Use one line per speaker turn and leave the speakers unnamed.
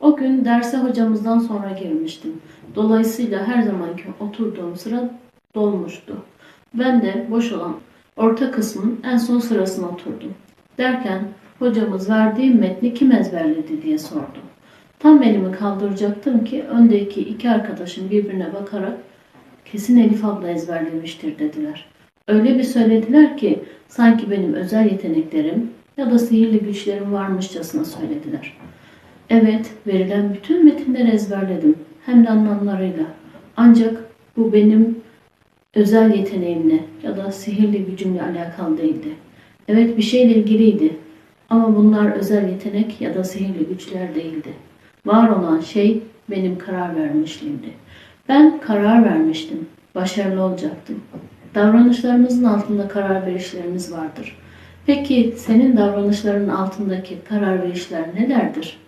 O gün derse hocamızdan sonra girmiştim. Dolayısıyla her zamanki oturduğum sıra dolmuştu. Ben de boş olan orta kısmın en son sırasına oturdum. Derken hocamız verdiğim metni kim ezberledi diye sordu. Tam elimi kaldıracaktım ki öndeki iki arkadaşım birbirine bakarak kesin Elif abla ezberlemiştir dediler. Öyle bir söylediler ki sanki benim özel yeteneklerim ya da sihirli güçlerim varmışçasına söylediler. Evet, verilen bütün metinleri ezberledim. Hem de anlamlarıyla. Ancak bu benim özel yeteneğimle ya da sihirli gücümle alakalı değildi. Evet bir şeyle ilgiliydi. Ama bunlar özel yetenek ya da sihirli güçler değildi. Var olan şey benim karar vermişliğimdi. Ben karar vermiştim. Başarılı olacaktım. Davranışlarımızın altında karar verişlerimiz vardır. Peki senin davranışların altındaki karar verişler nelerdir?